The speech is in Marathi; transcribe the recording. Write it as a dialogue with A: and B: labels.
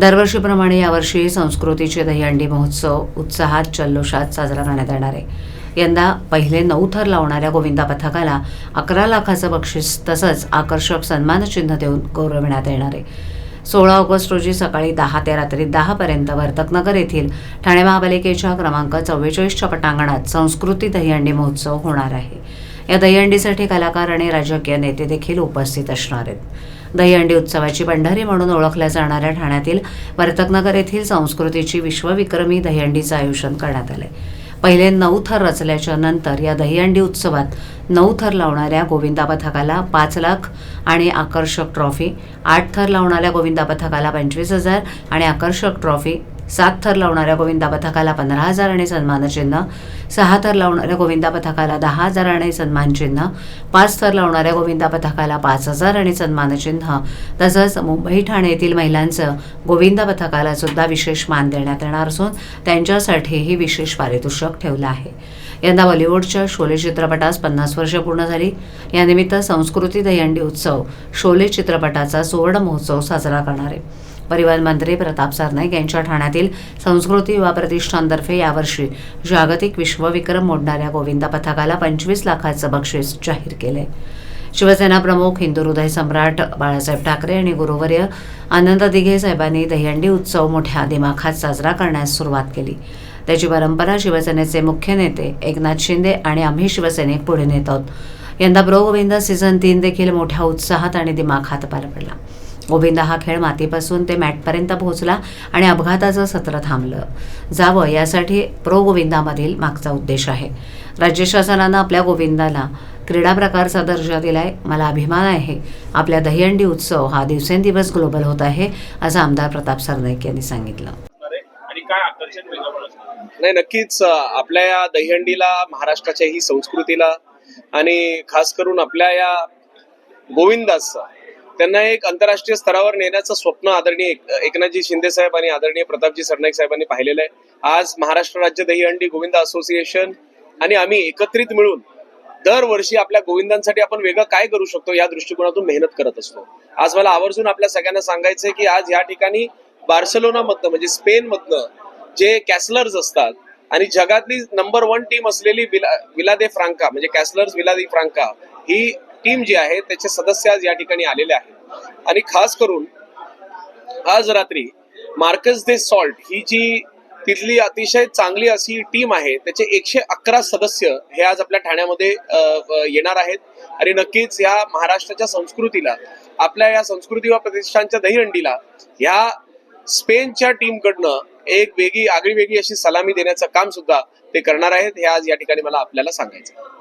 A: दरवर्षीप्रमाणे यावर्षी संस्कृतीचे दहीहंडी महोत्सव उत्साहात जल्लोषात साजरा करण्यात येणार आहे. यंदा पहिले नऊ थर लावणाऱ्या गोविंदा पथकाला अकरा लाखाचं बक्षीस तसंच आकर्षक सन्मानचिन्ह देऊन गौरविण्यात येणार आहे. सोळा ऑगस्ट रोजी सकाळी दहा ते रात्री दहापर्यंत वर्तकनगर येथील ठाणे महापालिकेच्या क्रमांक चव्वेचाळीसच्या पटांगणात संस्कृती दहीहंडी महोत्सव होणार आहे. या दहीहंडीसाठी कलाकार आणि राजकीय नेते देखील उपस्थित असणार आहेत. दहीहंडी उत्सवाची पंढरी म्हणून ओळखल्या जाणाऱ्या ठाण्यातील वर्तकनगर येथील संस्कृतीची विश्वविक्रमी दहीहंडीचं आयोजन करण्यात आलंय. पहिले नऊ थर रचल्याच्या नंतर या दहीहंडी उत्सवात नऊ थर लावणाऱ्या गोविंदा पथकाला पाच लाख आणि आकर्षक ट्रॉफी आठ थर लावणाऱ्या गोविंदा पथकाला पंचवीस हजार आणि आकर्षक ट्रॉफी सात थर लावणाऱ्या गोविंदा पथकाला पंधरा हजार आणि सन्मानचिन्ह सहा थर लावणाऱ्या गोविंदा पथकाला दहा हजार आणि सन्मानचिन्ह पाच थर लावणाऱ्या गोविंदा पथकाला पाच हजार आणि सन्मानचिन्ह तसंच मुंबई ठाणे येथील महिलांचं गोविंदा पथकाला सुद्धा विशेष मान देण्यात येणार असून त्यांच्यासाठीही विशेष पारितोषिक ठेवलं आहे. यंदा बॉलिवूडच्या शोले चित्रपटास पन्नास वर्ष पूर्ण झाली. यानिमित्त संस्कृती दहीहंडी उत्सव शोले चित्रपटाचा सुवर्ण महोत्सव साजरा करणार आहे. परिवहन मंत्री प्रताप सरनाईक यांच्या ठाण्यातील संस्कृती युवा प्रतिष्ठानतर्फे यावर्षी जागतिक विश्वविक्रम मोडणाऱ्या गोविंद पथकाला पंचवीस लाखाचं बक्षीस जाहीर केले शिवसेना प्रमुख हिंदू हृदय सम्राट बाळासाहेब ठाकरे आणि गुरुवर्य आनंद दिघे साहेबांनी दहीहंडी उत्सव मोठ्या दिमाखात साजरा करण्यास सुरुवात केली. त्याची परंपरा शिवसेनेचे मुख्य नेते एकनाथ शिंदे आणि आम्ही शिवसैनिक पुढे नेत आहोत. यंदा ब्रो गोविंद सीझन तीन देखील मोठ्या उत्साहात आणि दिमाखात पार पडला. गोविंदा हा खेळ मातीपासून ते मॅटपर्यंत पोहोचला आणि अपघाताचं सत्र थांबलं. जावं यासाठी प्रो गोविंदामधील मागचा उद्देश आहे. राज्य शासनानं आपल्या गोविंदाला क्रीडा प्रकारचा दर्जा दिलाय. मला अभिमान आहे. आपल्या दहीहंडी उत्सव हा दिवसेंदिवस ग्लोबल होत आहे असं आमदार प्रताप सरनाईक यांनी सांगितलं.
B: नाही नक्कीच आपल्या या दहीहंडीला महाराष्ट्राच्या ही संस्कृतीला आणि खास करून आपल्या या गोविंदास त्यांना एक आंतरराष्ट्रीय स्तरावर नेण्याचं स्वप्न आदरणीय एकनाथजी शिंदे साहेब आणि आदरणीय प्रतापजी सरनाईक साहेबांनी पाहिलेलं आहे. आज महाराष्ट्र राज्य दहीहंडी गोविंद असोसिएशन आणि आम्ही एकत्रित मिळून दरवर्षी आपल्या गोविंदांसाठी आपण वेगळं काय करू शकतो या दृष्टिकोनातून मेहनत करत असतो. आज मला आवर्जून आपल्या सगळ्यांना सांगायचंय की आज या ठिकाणी बार्सलोना मधनं म्हणजे स्पेन मधनं जे कॅसलर्स असतात आणि जगातली नंबर वन टीम असलेली विला विला दे फ्रांका म्हणजे कॅसलर्स विला दे फ्रांका ही टीम जी आहे त्याचे सदस्य आज या ठिकाणी आलेले आहेत आणि खास करून आज रात्री मार्कस दे सॉल्ट ही जी तिथली अतिशय चांगली अशी टीम आहे त्याचे एकशे अकरा सदस्य हे आज आपल्या ठाण्यामध्ये येणार आहेत आणि नक्कीच या महाराष्ट्राच्या संस्कृतीला आपल्या या संस्कृती व प्रतिष्ठानच्या दहीहंडीला ह्या स्पेनच्या टीमकडनं एक वेगळी आगळी वेगळी अशी सलामी देण्याचं काम सुद्धा ते करणार आहेत हे आज या ठिकाणी मला आपल्याला सांगायचं आहे.